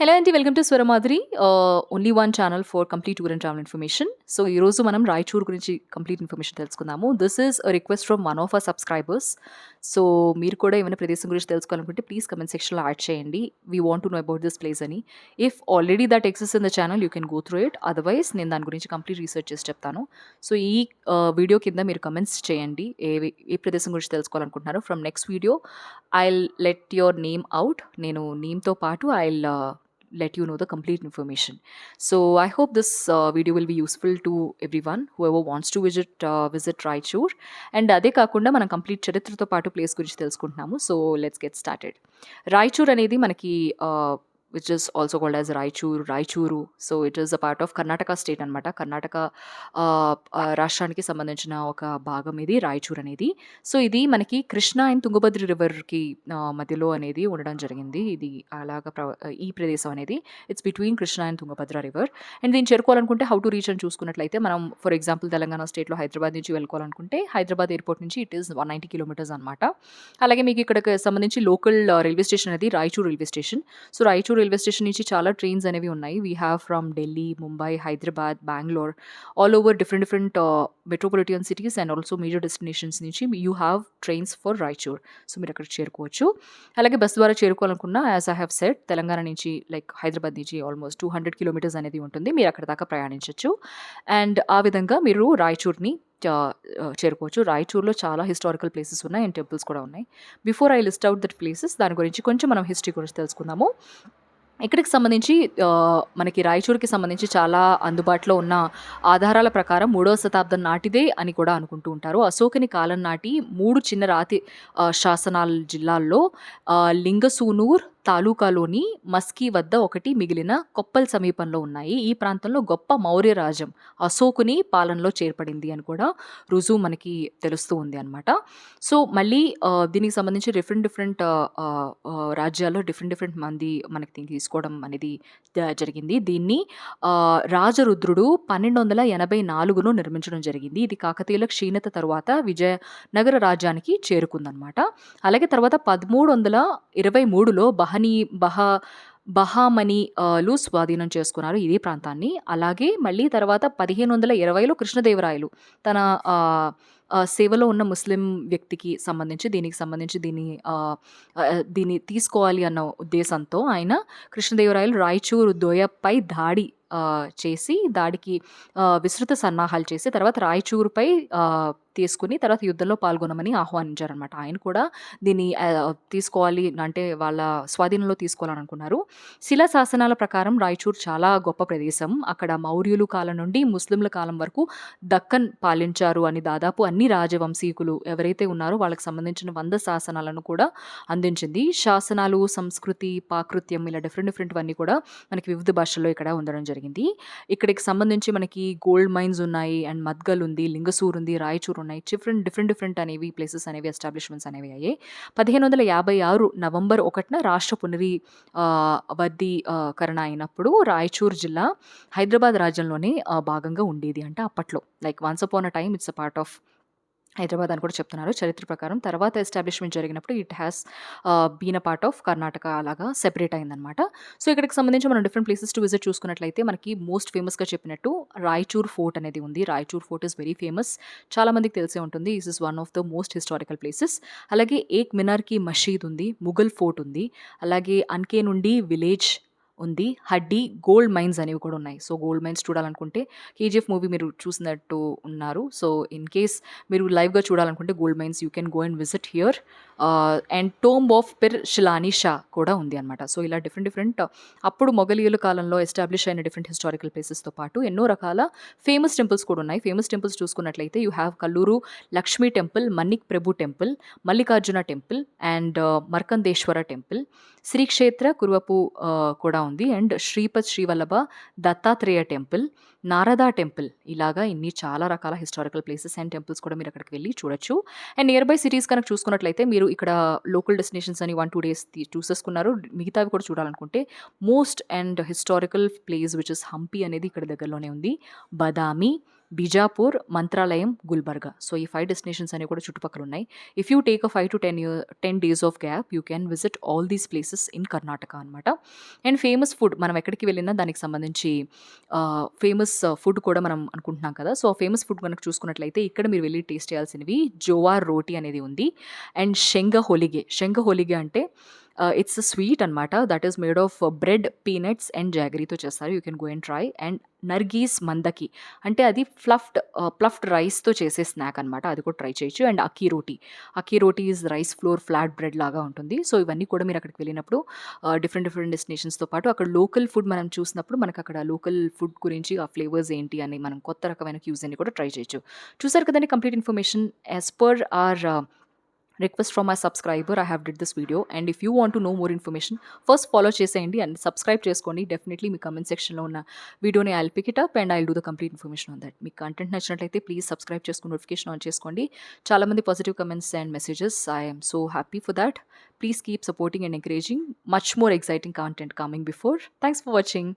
Hello అండి welcome to Swaramadhuri only one channel for complete tour and travel information so ఈరోజు మనం రాయచూర్ గురించి complete information తెలుసుకుందాము. This is a request from one of our subscribers so మీరు కూడా ఏమైనా ప్రదేశం గురించి తెలుసుకోవాలనుకుంటే ప్లీజ్ కమెంట్ సెక్షన్లో యాడ్ చేయండి. We want to know about this place అని. If already that access in the channel you can go through it otherwise నేను దాని గురించి కంప్లీట్ రీసెర్చ్ చేసి చెప్తాను. సో ఈ uh, వీడియో కింద మీరు కమెంట్స్ చేయండి. ఏ ఏ ప్రదేశం గురించి తెలుసుకోవాలనుకుంటున్నారో from next video I let your name out నేను నేమ్తో పాటు I let you know the complete information. So I hope this uh, video will be useful to everyone whoever wants to visit uh, visit Raichur. And అదే కాకుండా మనం complete చరిత్రతో పాటు place గురించి తెలుసుకుంటున్నాము so let's get started Raichur అనేది మనకి which is also called as Raichur Raichur so it is a part of Karnataka state అనమాట కర్ణాటక రాష్ట్రానికి సంబంధించిన ఒక భాగం ఇది రాయచూర్ అనేది. సో ఇది మనకి కృష్ణ అండ్ తుంగభద్ర రివర్కి మధ్యలో అనేది ఉండడం జరిగింది. ఇది అలాగ ఈ ప్రదేశం అనేది. It's between Krishna and Tungabhadra river and దీన్ని చేరుకోవాలనుకుంటే హౌ టు రీచ్ అని చూసుకున్నట్లయితే మనం ఫర్ ఎగ్జాంపుల్ తెలంగాణ స్టేట్లో హైదరాబాద్ నుంచి వెళ్ళుకోవాలనుకుంటే హైదరాబాద్ ఎయిర్పోర్ట్ నుంచి it is one ninety kilometres అనమాట అలాగే మీకు ఇక్కడ సంబంధించి లోకల్ రైల్వే స్టేషన్ అనేది Raichur railway station so Raichur railway station నుంచి చాలా ట్రైన్స్ అనేవి ఉన్నాయి. We have from Delhi Mumbai Hyderabad Bangalore all over different different metropolitan cities and also major destinations నుంచి you have trains for Raichur so మీరు అక్కడ చేరుకోవచ్చు. అలాగే bus ద్వారా చేరుకోవాలనుకున్న as I have set Telangana నుంచి లైక్ హైదరాబాద్ నుంచి ఆల్మోస్ట్ టూ హండ్రెడ్ కిలోమీటర్స్ అనేది ఉంటుంది. మీరు అక్కడ దాకా ప్రయాణించవచ్చు అండ్ ఆ విధంగా మీరు రాయచూర్ని చేరుకోవచ్చు. రాయచూర్లో చాలా హిస్టారికల్ ప్లేసెస్ ఉన్నాయి అండ్ టెంపుల్స్ కూడా ఉన్నాయి. Before I list out that places దాని గురించి కొంచెం మనం హిస్టరీ గురించి తెలుసుకుందాము. ఇక్కడికి సంబంధించి మనకి రాయచూర్కి సంబంధించి చాలా అందుబాటులో ఉన్న ఆధారాల ప్రకారం మూడవ శతాబ్దం నాటిదే అని కూడా అనుకుంటూ ఉంటారు. అశోకుని కాలం నాటి మూడు చిన్న రాతి శాసనాల జిల్లాల్లో లింగసూనూర్ తాలూకాలోని మస్కీ వద్ద ఒకటి మిగిలిన కొప్పల్ సమీపంలో ఉన్నాయి. ఈ ప్రాంతంలో గొప్ప మౌర్య రాజ్యం అశోకుని పాలనలో చేర్పడింది అని కూడా రుజువు మనకి తెలుస్తూ ఉంది అనమాట సో మళ్ళీ దీనికి సంబంధించి డిఫరెంట్ డిఫరెంట్ రాజ్యాల్లో డిఫరెంట్ డిఫరెంట్ మంది మనకి తీసుకోవడం అనేది జరిగింది. దీన్ని రాజరుద్రుడు పన్నెండు వందల ఎనభై నాలుగులో నిర్మించడం జరిగింది. ఇది కాకతీయుల క్షీణత తర్వాత విజయనగర రాజ్యానికి చేరుకుందనమాట అలాగే తర్వాత పదమూడు వందల ఇరవై మూడులో బహ బహనీ బహ బహామణిలు స్వాధీనం చేసుకున్నారు ఇదే ప్రాంతాన్ని. అలాగే మళ్ళీ తర్వాత పదిహేను వందల ఇరవైలో కృష్ణదేవరాయలు తన సేవలో ఉన్న ముస్లిం వ్యక్తికి సంబంధించి దీనికి సంబంధించి దీన్ని దీన్ని తీసుకోవాలి అన్న ఉద్దేశంతో ఆయన కృష్ణదేవరాయలు రాయచూరు దోయపై దాడి చేసి దాడికి విస్తృత సన్నాహాలు చేసి తర్వాత రాయచూరుపై తీసుకుని తర్వాత యుద్ధంలో పాల్గొనమని ఆహ్వానించారనమాట. ఆయన కూడా దీన్ని తీసుకోవాలి అంటే వాళ్ళ స్వాధీనంలో తీసుకోవాలనుకున్నారు. శిలా శాసనాల ప్రకారం రాయచూర్ చాలా గొప్ప ప్రదేశం. అక్కడ మౌర్యులు కాలం నుండి ముస్లింల కాలం వరకు దక్కన్ పాలించారు అని దాదాపు అన్ని రాజవంశీకులు ఎవరైతే ఉన్నారో వాళ్ళకి సంబంధించిన వంద శాసనాలను కూడా అందించింది. శాసనాలు సంస్కృతి పాకృత్యం ఇలా డిఫరెంట్ డిఫరెంట్ అన్నీ కూడా మనకి వివిధ భాషల్లో ఇక్కడ ఉండడం జరిగింది. ఇక్కడికి సంబంధించి మనకి గోల్డ్ మైన్స్ ఉన్నాయి అండ్ మద్గల్ ఉంది లింగసూర్ ఉంది రాయచూర్ ఉన్నాయి. డిఫరెంట్ డిఫరెంట్ డిఫరెంట్ అనేవి ప్లేసెస్ అనేవి ఎస్టాబ్లిష్మెంట్స్ అనేవి అయ్యాయి పదిహేను వందల యాభై ఆరు నవంబర్ ఒకటిన రాష్ట్ర పునరి వర్ధీకరణ అయినప్పుడు రాయచూర్ జిల్లా హైదరాబాద్ రాజ్యంలోనే భాగంగా ఉండేది అంటే అప్పట్లో. Like once upon a time it's a part of Hyderabad అని కూడా చెప్తున్నారు చరిత్ర ప్రకారం. తర్వాత ఎస్టాబ్లిష్మెంట్ జరిగినప్పుడు it has been a part of Karnataka అలాగా సెపరేట్ అయిందనమాట సో ఇక్కడికి సంబంధించి మనం డిఫరెంట్ ప్లేసెస్ టు విజిట్ చూసుకున్నట్లయితే మనకి మోస్ట్ ఫేమస్గా చెప్పినట్టు రాయచూర్ ఫోర్ట్ అనేది ఉంది. Raichur fort is very famous. చాలా మందికి తెలిసే ఉంటుంది. Is is one of the most historical places అలాగే ఏక్ మినార్కి మషీద్ ఉంది ముఘల్ ఫోర్ట్ ఉంది. అలాగే అన్కే నుండి విలేజ్ ఉంది. హడ్డీ గోల్డ్ మైన్స్ అనేవి కూడా ఉన్నాయి. సో గోల్డ్ మైన్స్ చూడాలనుకుంటే కేజీఎఫ్ మూవీ మీరు చూసినట్టు ఉన్నారు. సో ఇన్ కేస్ మీరు లైవ్గా చూడాలనుకుంటే gold mines you can go and visit here. And tomb of Pir Shilani Shah కూడా ఉంది అనమాట సో ఇలా డిఫరెంట్ డిఫరెంట్ అప్పుడు మొఘలియుల కాలంలో ఎస్టాబ్లిష్ అయిన డిఫరెంట్ హిస్టారికల్ ప్లేసెస్తో పాటు ఎన్నో రకాల ఫేమస్ టెంపుల్స్ కూడా ఉన్నాయి. ఫేమస్ టెంపుల్స్ చూసుకున్నట్లయితే you have Kallur Lakshmi temple Mannik Prabhu temple Mallikarjuna temple and Markandeshwara temple. Shrikshetra Kuruvapur కూడా ఉంది and Shripad Shrivallabha Dattatreya temple Narada temple. ఇలాగా ఇన్ని చాలా రకాల హిస్టారికల్ ప్లేసెస్ అండ్ టెంపుల్స్ కూడా మీరు అక్కడికి వెళ్ళి చూడొచ్చు. అండ్ నియర్ బై సిటీస్ కనుక చూసుకున్నట్లయితే మీరు ఇక్కడ లోకల్ డెస్టినేషన్స్ అని వన్ టూ డేస్ చూసేసుకున్నారు. మిగతావి కూడా చూడాలనుకుంటే most and historical place which is Hampi అనేది ఇక్కడ దగ్గరలోనే ఉంది. బదామి బిజాపూర్ మంత్రాలయం గుల్బర్గా. సో ఈ ఫైవ్ డెస్టినేషన్స్ అనేవి కూడా చుట్టుపక్కల ఉన్నాయి if you take a five to ten year ten days of gap you can visit all these places in Karnataka అనమాట అండ్ ఫేమస్ ఫుడ్ మనం ఎక్కడికి వెళ్ళినా దానికి సంబంధించి ఫేమస్ ఫుడ్ కూడా మనం అనుకుంటున్నాం కదా. సో ఫేమస్ ఫుడ్ మనకు చూసుకున్నట్లయితే ఇక్కడ మీరు వెళ్ళి టేస్ట్ చేయాల్సినవి జోవార్ రోటీ అనేది ఉంది. అండ్ శంగ హోలిగే. శంగ హోలిగే అంటే ఇట్స్ స్వీట్ అనమాట that is made of bread peanuts and జాగరీతో చేస్తారు. You can go and try and nargis mandakki అంటే అది ఫ్లఫ్డ్ ప్లఫ్డ్ రైస్తో చేసే స్నాక్ అనమాట అది కూడా ట్రై చేయొచ్చు. And akki roti akki roti is rice flour flat bread లాగా ఉంటుంది. సో ఇవన్నీ కూడా మీరు అక్కడికి వెళ్ళినప్పుడు డిఫరెంట్ డిఫరెంట్ డెస్టినేషన్స్తో పాటు అక్కడ లోకల్ ఫుడ్ మనం చూసినప్పుడు మనకు అక్కడ లోకల్ ఫుడ్ గురించి ఆ ఫ్లేవర్స్ ఏంటి అని మనం కొత్త రకమైన క్యూస్ అన్ని కూడా ట్రై చేయొచ్చు. చూసారు కదండి complete information as per our request from my subscriber I have did this video and if you want to know more information first follow చేసేయండి అండ్ సబ్స్క్రైబ్ చేసుకోండి. డెఫినెట్లీ మీ కమెంట్ సెక్షన్లో ఉన్న వీడియోని I'll pick it up and I'll do the complete information on that మీకు content నచ్చినట్లయితే please subscribe చేసుకుని notification on చేసుకోండి. చాలామంది positive comments and messages I'm so happy for that please keep supporting and encouraging much more exciting content coming before thanks for watching